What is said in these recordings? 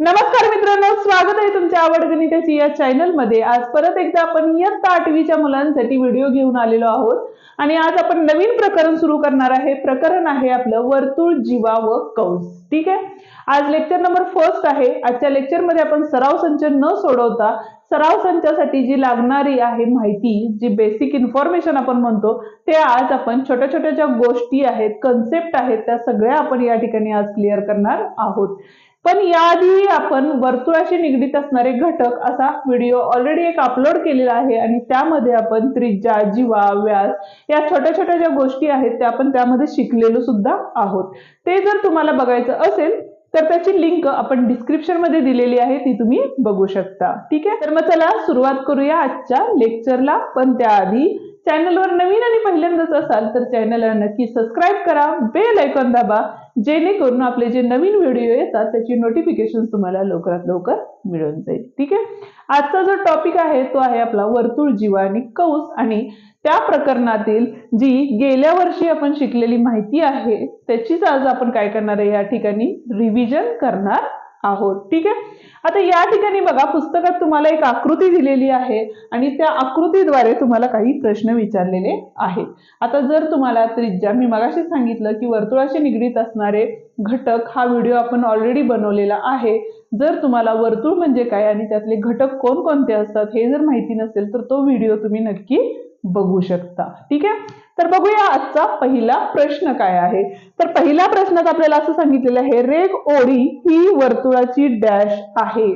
नमस्कार मित्रांनो स्वागत आहे तुमच्या आवड गणिताची या चॅनलमध्ये. आज परत एकदा आपण इयत्ता आठवीच्या मुलांसाठी व्हिडिओ घेऊन आलेलो आहोत. आणि आज आपण नवीन प्रकरण सुरू करणार आहे. प्रकरण आहे आपलं वर्तुळ जीवा व कंस. ठीक आहे? आज लेक्चर नंबर फर्स्ट आहे. आजच्या लेक्चरमध्ये आपण सराव संच न सोडवता सराव संचासाठी जी लागणारी आहे माहिती जी बेसिक इन्फॉर्मेशन आपण म्हणतो ते आज आपण छोट्या छोट्या ज्या गोष्टी आहेत कन्सेप्ट आहेत त्या सगळ्या आपण या ठिकाणी आज क्लिअर करणार आहोत. पण याआधी आपण वर्तुळाशी निगडीत असणारे घटक असा व्हिडिओ ऑलरेडी एक अपलोड केलेला आहे आणि त्यामध्ये आपण त्रिज्या जीवा व्यास या छोट्या छोट्या ज्या गोष्टी आहेत त्या आपण त्यामध्ये शिकलेलो सुद्धा आहोत. ते जर तुम्हाला बघायचं असेल तर त्याची लिंक आपण डिस्क्रिप्शनमध्ये दिलेली आहे ती तुम्ही बघू शकता. ठीक आहे? तर मग चला सुरुवात करूया आजच्या लेक्चरला पण त्याआधी चॅनलवर नवीन आणि पहिल्यांदाच असाल तर चॅनलला नक्की सबस्क्राईब करा बेल ऐकून दाबा जेणेकरून आपले जे नवीन व्हिडिओ येतात त्याची नोटिफिकेशन तुम्हाला लवकरात लवकर मिळून जाईल. ठीक आहे? आजचा जो टॉपिक आहे तो आहे आपला वर्तुळ जीवा आणि कौस. आणि त्या प्रकरणातील जी गेल्या वर्षी आपण शिकलेली माहिती आहे त्याचीच आज आपण काय करणार आहे? या ठिकाणी रिव्हिजन करणार आहोत. ठीक आहे? आता या ठिकाणी बघा पुस्तकात तुम्हाला एक आकृती दिलेली आहे आणि त्या आकृतीद्वारे तुम्हाला काही प्रश्न विचारलेले आहेत. आता जर तुम्हाला त्रिज्या मी मगाशी सांगितलं की वर्तुळाशी निगडीत असणारे घटक हा व्हिडिओ आपण ऑलरेडी बनवलेला आहे. जर तुम्हाला वर्तुळ म्हणजे काय आणि त्यातले घटक कोणकोणते असतात हे जर माहिती नसेल तर तो व्हिडिओ तुम्ही नक्की बघू शकता. ठीक आहे? तर बघूया आजचा पहिला प्रश्न काय आहे. तर पहिल्या प्रश्नात आपल्याला असं सांगितलेलं आहे रेग ओडी ही वर्तुळाची डॅश आहे.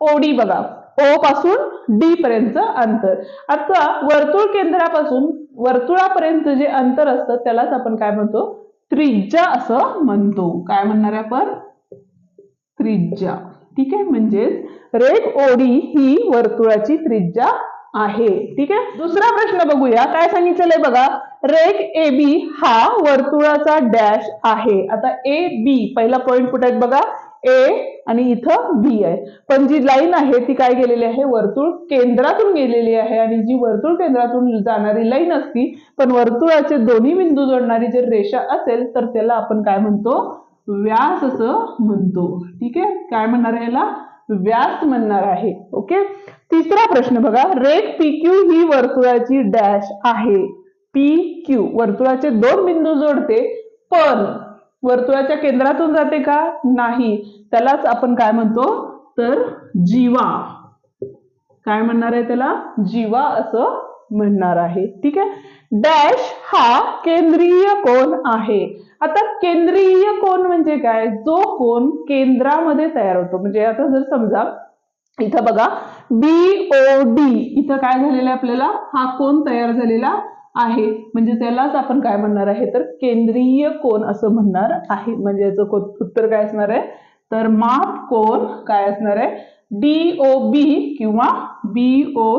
ओडी बघा ओ पासून डी पर्यंत अंतर. आता वर्तुळ केंद्रापासून वर्तुळापर्यंत जे अंतर असतं त्यालाच आपण काय म्हणतो? त्रिज्या असं म्हणतो. काय म्हणणार आहे आपण? त्रिज्या. ठीक आहे म्हणजेच रेग ओडी ही वर्तुळाची त्रिज्या आहे. ठीक आहे? दुसरा प्रश्न बघूया. काय सांगितलेलं आहे बघा? रेक ए बी हा वर्तुळाचा डॅश आहे. आता ए बी पहिला पॉइंट कुठे आहेत बघा? ए आणि इथं बी आहे. पण जी लाईन आहे ती काय गेलेली आहे? वर्तुळ केंद्रातून गेलेली आहे. आणि जी वर्तुळ केंद्रातून जाणारी लाईन असती पण वर्तुळाचे दोन्ही बिंदू जोडणारी जर रेषा असेल तर त्याला आपण काय म्हणतो? व्यास असं म्हणतो. ठीक आहे? काय म्हणणार याला? व्यास म्हणणार आहे. ओके तिसरा प्रश्न बघा. रेट पी क्यू ही वर्तुळाची डॅश आहे. पी क्यू वर्तुळाचे दोन बिंदू जोडते पण वर्तुळाच्या केंद्रातून जाते का? नाही. त्यालाच आपण काय म्हणतो? तर जीवा. काय म्हणणार आहे त्याला? जीवा असं म्हणणार आहे. ठीक आहे? डॅश हा केंद्रीय कोण आहे. आता केंद्रीय कोण म्हणजे काय? जो कोण केंद्रामध्ये तयार होतो. म्हणजे आता जर समजा इथं बघा बी ओ डी इथं काय झालेलं आहे आपल्याला? हा कोण तयार झालेला आहे. म्हणजे त्यालाच आपण काय म्हणणार आहे? तर केंद्रीय कोण असं म्हणणार आहे. म्हणजे याचं उत्तर काय असणार आहे? तर माप कोण काय असणार आहे? डी ओ बी किंवा बी ओ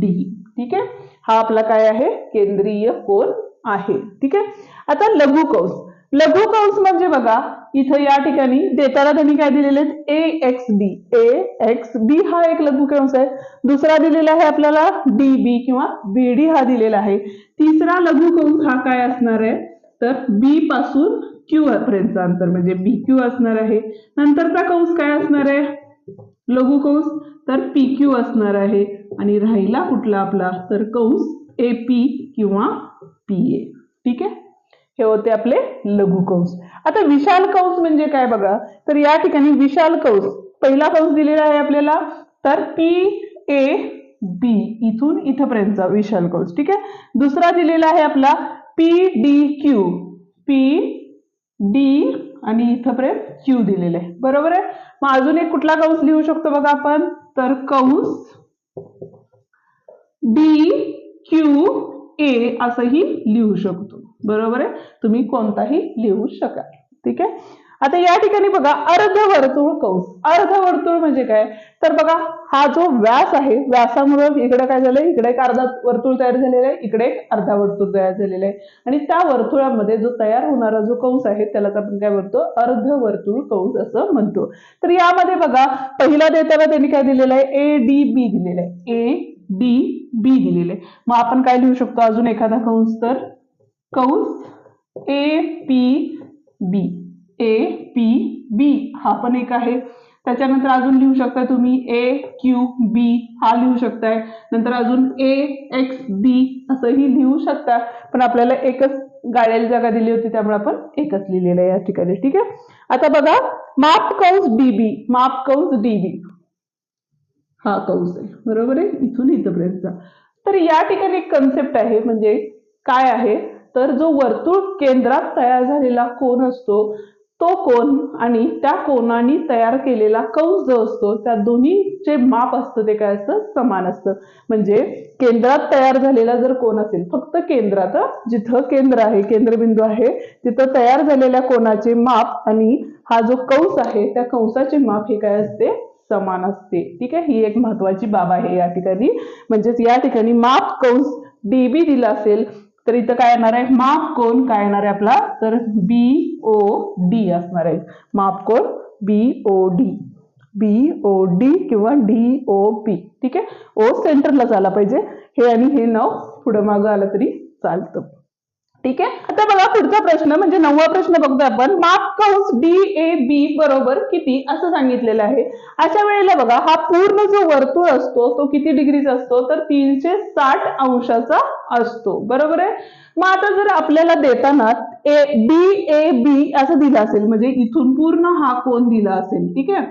डी ठीक आहे? हा आपला काय आहे? केंद्रीय कोण आहे. ठीक आहे? आता लघु कंस. लघु कंस म्हणजे बघा इथं या ठिकाणी देताना त्यांनी काय दिलेले आहेत? ए एक्स बी ए एक्स बी हा एक लघु कंस आहे. दुसरा दिलेला आहे आपल्याला डी बी किंवा बी डी हा दिलेला आहे. तिसरा लघु कंस हा काय असणार आहे? तर बी पासून क्यू पर्यंतचा अंतर म्हणजे बी क्यू असणार आहे. नंतरचा कंस काय असणार आहे? लघु कंस. तर पी क्यू असणार आहे. आणि राहिला कुठला आपला? तर कंस ए पी किंवा पी ए ठीक आहे? हे होते आपले लघु कंस. आता विशाल कंस म्हणजे काय बघा? तर या ठिकाणी विशाल कंस पहिला कंस दिलेला आहे आपल्याला तर पी ए बी इथून इथपर्यंतचा विशाल कंस. ठीक आहे? दुसरा दिलेला आहे आपला P D Q P D आणि इथपर्यंत क्यू दिलेला आहे. बरोबर आहे? मग अजून एक कुठला कंस लिहू शकतो बघा आपण? तर कंस डी क्यू ए असंही लिहू शकतो. बरोबर आहे? तुम्ही कोणताही लिहू शकाल. ठीक आहे? आता या ठिकाणी बघा अर्धवर्तुळ कंस. अर्धवर्तुळ म्हणजे काय? तर बघा हा जो व्यास आहे व्यासामुळे इकडे काय झालंय? इकडे एक अर्धा वर्तुळ तयार झालेला आहे इकडे एक अर्धा वर्तुळ तयार झालेला आहे. आणि त्या वर्तुळामध्ये जो तयार होणारा जो कंस आहे त्यालाच आपण काय म्हणतो? अर्धवर्तुळ कंस असं म्हणतो. तर यामध्ये बघा पहिला देताना त्यांनी काय दिलेलं आहे? ए डी बी दिलेलं आहे. ए डी बी दिलेले मग आपण काय लिहू शकतो अजून एखादा कंस तर? कंस A P B A P बी हा पण एक आहे. त्याच्यानंतर अजून लिहू शकता तुम्ही ए क्यू बी हा लिहू शकताय. नंतर अजून ए एक्स बी असंही लिहू शकता. पण आपल्याला एकच गाड्याला जागा दिली होती त्यामुळे आपण एकच लिहिलेलं आहे या ठिकाणी. ठीक आहे? आता बघा माप कंस डीबी माप कंस डीबी हा कौस आहे. बरोबर आहे? इथून इथपर्यंतचा. तर या ठिकाणी एक कन्सेप्ट आहे म्हणजे काय आहे? तर जो वर्तुळ केंद्रात तयार झालेला कोण असतो तो कोन आणि त्या कोनाने तयार केलेला कंस जो असतो त्या दोन्हीचे माप असतं ते काय असतं? समान असतं. म्हणजे केंद्रात तयार झालेला जर कोण असेल फक्त केंद्रात जिथं केंद्र आहे केंद्रबिंदू आहे तिथं तयार झालेल्या कोणाचे माप आणि हा जो कंस आहे त्या कंसाचे माप हे काय असते? समान असते. ठीक आहे? ही एक महत्वाची बाब आहे या ठिकाणी. म्हणजेच या ठिकाणी माप कंस डीबी दिला असेल तर इथं काय येणार आहे? माप कोण? काय येणार आहे आपला? तर बी ओ डी असणार आहे. माप कोण? B O D. B O D किंवा डी ओ पी. ठीक आहे? ओ सेंटरलाच आला पाहिजे. हे आणि हे नाव पुढं मागं आलं तरी चालतं. ठीक आहे? आता बघा पुढचा प्रश्न म्हणजे नववा प्रश्न बघतो आपण. माप कौस डी ए बी बरोबर किती? असं सांगितलेलं आहे. अशा वेळेला बघा हा पूर्ण जो वर्तुळ असतो तो किती डिग्रीचा असतो? तर तीनशे साठ अंशाचा असतो. बरोबर आहे? मग आता जर आपल्याला देताना ए डी ए बी असं दिलं असेल म्हणजे इथून पूर्ण हा कोण दिला असेल ठीक आहे?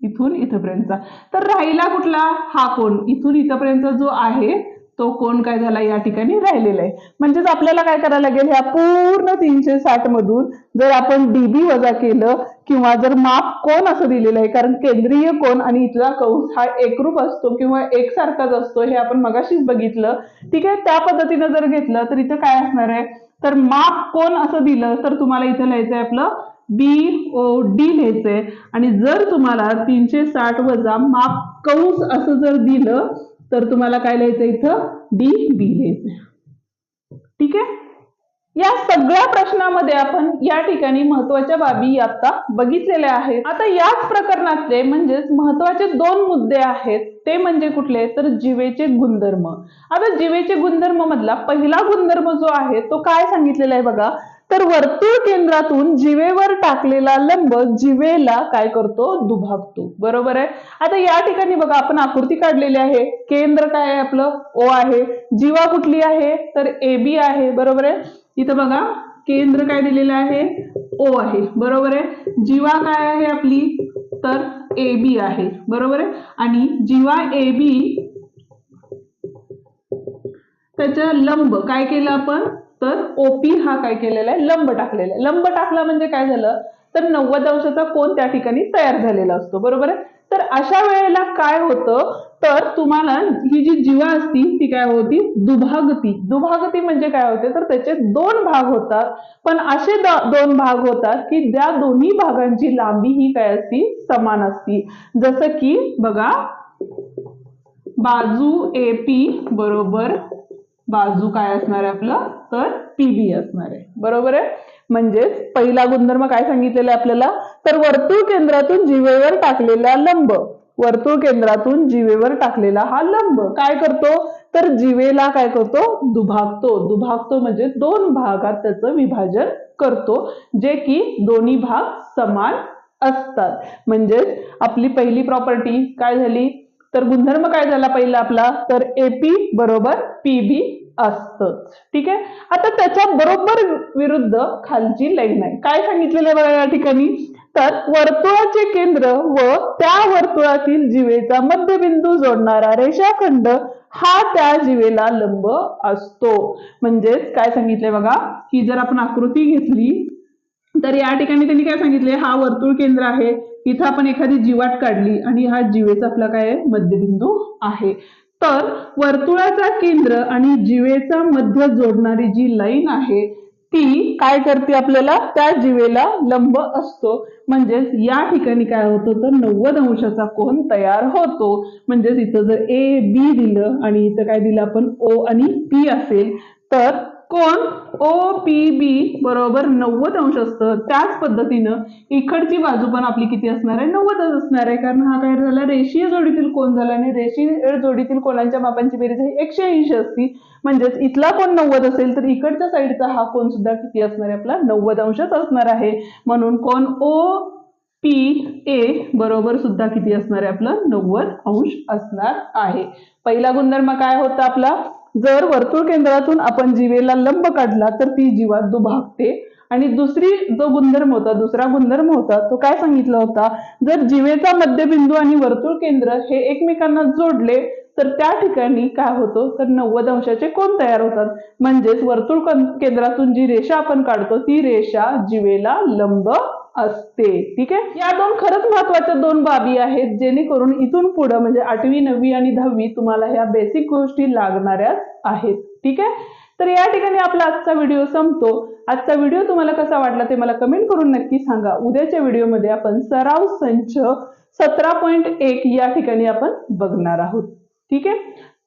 इथून इथपर्यंतचा. तर राहिला कुठला? हा कोण इथून इथपर्यंत जो आहे तो कोण काय झाला या ठिकाणी राहिलेला आहे. म्हणजेच आपल्याला काय करायला लागेल ह्या पूर्ण तीनशे साठ मधून जर आपण डीबी वजा केलं किंवा जर माप कोण असं दिलेलं आहे कारण केंद्रीय कोण आणि इथला कंस हा एकरूप असतो किंवा एकसारखाच असतो हे आपण मगाशीच बघितलं. ठीक आहे त्या पद्धतीनं जर घेतलं तर इथं काय असणार आहे? तर माप कोण असं दिलं तर तुम्हाला इथं लिहायचं आहे आपलं बी ओ डी लिहायचंय. आणि जर तुम्हाला तीनशे साठ वजा माप कंस असं जर दिलं तर तुम्हाला काय लिहायचं इथं? डी बी लिहायचं ठीक आहे? या सगळ्या प्रश्नामध्ये आपण या ठिकाणी महत्त्वाच्या बाबी आता बघितलेल्या आहेत. आता याच प्रकरणातले म्हणजेच महत्त्वाचे दोन मुद्दे आहेत ते म्हणजे कुठले? तर जीवेचे गुणधर्म. आता जीवेचे गुणधर्म मधला पहिला गुणधर्म जो आहे तो काय सांगितलेला आहे बघा? तर वर्तुळ केंद्रातून जिवेवर टाकलेला लंब जिवेला काय करतो? दुभागतो. बरोबर आहे? आता या ठिकाणी बघा आपण आकृती काढलेली आहे. केंद्र काय आहे आपलं? ओ आहे. जीवा कुठली आहे? तर ए बी आहे. बरोबर आहे? इथं बघा केंद्र काय दिलेलं आहे? ओ आहे. बरोबर आहे? जीवा काय आहे आपली? तर ए बी आहे. बरोबर आहे? आणि जीवा ए बी त्याच्या लंब काय केलं आपण? तर ओपी हा काय केलेला आहे? लंब टाकलेला आहे. लंब टाकला म्हणजे काय झालं? तर नव्वद अंशाचा कोण त्या ठिकाणी तयार झालेला असतो. बरोबर आहे? तर अशा वेळेला काय होतं? तर तुम्हाला ही जी जीवा असती ती काय होती? दुभागती. दुभागती म्हणजे काय होते? तर त्याचे दोन भाग होतात. पण असे दोन भाग होतात की त्या दोन्ही भागांची लांबी ही काय असती? समान असती. जसं की बघा बाजू ए पी बरोबर बाजू काय असणार आहे आपलं? तर पीबी असणार आहे. बरोबर आहे? म्हणजेच पहिला गुणधर्म काय सांगितलेला आहे आपल्याला? तर वर्तुळ केंद्रातून जीवेवर टाकलेला लंब. वर्तुळ केंद्रातून जीवेवर टाकलेला हा लंब. काय करतो? तर जीवेला काय करतो? दुभागतो. दुभागतो म्हणजे दोन भागात त्याचं विभाजन करतो जे की दोन्ही भाग समान असतात. म्हणजेच आपली पहिली प्रॉपर्टी काय झाली? तर गुणधर्म काय झाला पहिला आपला? तर एपी बरोबर पीबी असतच. ठीक आहे? आता त्याच्या बरोबर विरुद्ध खालची लाईन आहे. काय सांगितलेलं आहे बघा या ठिकाणी? तर वर्तुळाचे केंद्र व त्या वर्तुळातील जीवेचा मध्यबिंदू जोडणारा रेषाखंड हा त्या जीवेला लंब असतो. म्हणजेच काय सांगितलंय बघा? ही जर आपण आकृती घेतली तर या ठिकाणी त्यांनी काय सांगितले हा वर्तुळ केंद्र आहे. इथं आपण एखादी जीवाट काढली आणि हा जीवेचा आपला काय मध्यबिंदू आहे. तर वर्तुळाचा केंद्र आणि जीवेचा मध्य जोडणारी जी लाईन आहे ती काय करते आपल्याला? त्या जिवेला लंब असतो. म्हणजेच या ठिकाणी काय होतं? तर नव्वद अंशाचा कोन तयार होतो. म्हणजेच इथं जर ए बी दिलं आणि इथं काय दिलं आपण? ओ आणि पी असेल तर कोण ओ पी बी बरोबर नव्वद अंश असतं. त्याच पद्धतीनं इकडची बाजू पण आपली किती असणार आहे? नव्वदच असणार आहे. कारण हा काय झाला? रेषीय जोडीतील कोण झाला आणि रेषीय जोडीतील कोणांच्या मापांची बेरीज आहे एकशे ऐंशी असती. म्हणजेच इथला कोण नव्वद असेल तर इकडच्या साईडचा हा कोण सुद्धा किती असणार आहे? आपला नव्वद अंशच असणार आहे. म्हणून कोण ओ पी ए बरोबर सुद्धा किती असणार आहे? आपलं नव्वद अंश असणार आहे. पहिला गुणधर्म काय होता आपला? जर वर्तुळ केंद्रातून आपण जीवेला लंब काढला तर ती जीवा दुभागते. आणि दुसरी जो गुणधर्म होता दुसरा गुणधर्म होता तो काय सांगितला होता? जर जीवेचा मध्यबिंदू आणि वर्तुळ केंद्र हे एकमेकांना जोडले तर त्या ठिकाणी काय होतो? तर नव्वद अंशाचे कोण तयार होतात. म्हणजेच वर्तुळ केंद्रातून जी रेषा आपण काढतो ती रेषा जीवेला लंब असते. ठीक आहे? या दोन खरंच महत्त्वाच्या दोन बाबी आहेत जेणेकरून इथून पुढं म्हणजे आठवी नववी आणि दहावी तुम्हाला ह्या बेसिक गोष्टी लागणाऱ्याच आहेत. ठीक आहे? तर या ठिकाणी आपला आजचा व्हिडिओ संपतो. आजचा व्हिडिओ तुम्हाला कसा वाटला ते मला कमेंट करून नक्की सांगा. उद्याच्या व्हिडिओमध्ये आपण सराव संच सतरा पॉईंट एक या ठिकाणी आपण बघणार आहोत. ठीक आहे?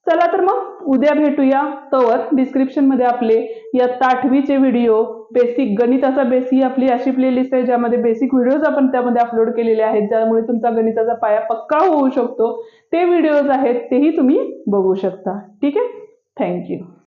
चला तर मग उद्या भेटूया. तवर डिस्क्रिप्शनमध्ये आपले इयत्ता आठवीचे व्हिडिओ बेसिक गणिताचा बेस ही आपली अशी प्लेलिस्ट आहे ज्यामध्ये बेसिक व्हिडिओज आपण त्यामध्ये अपलोड केलेले आहेत ज्यामुळे तुमचा गणिताचा पाया पक्का होऊ शकतो. ते व्हिडिओज आहेत तेही तुम्ही बघू शकता. ठीक आहे? थँक्यू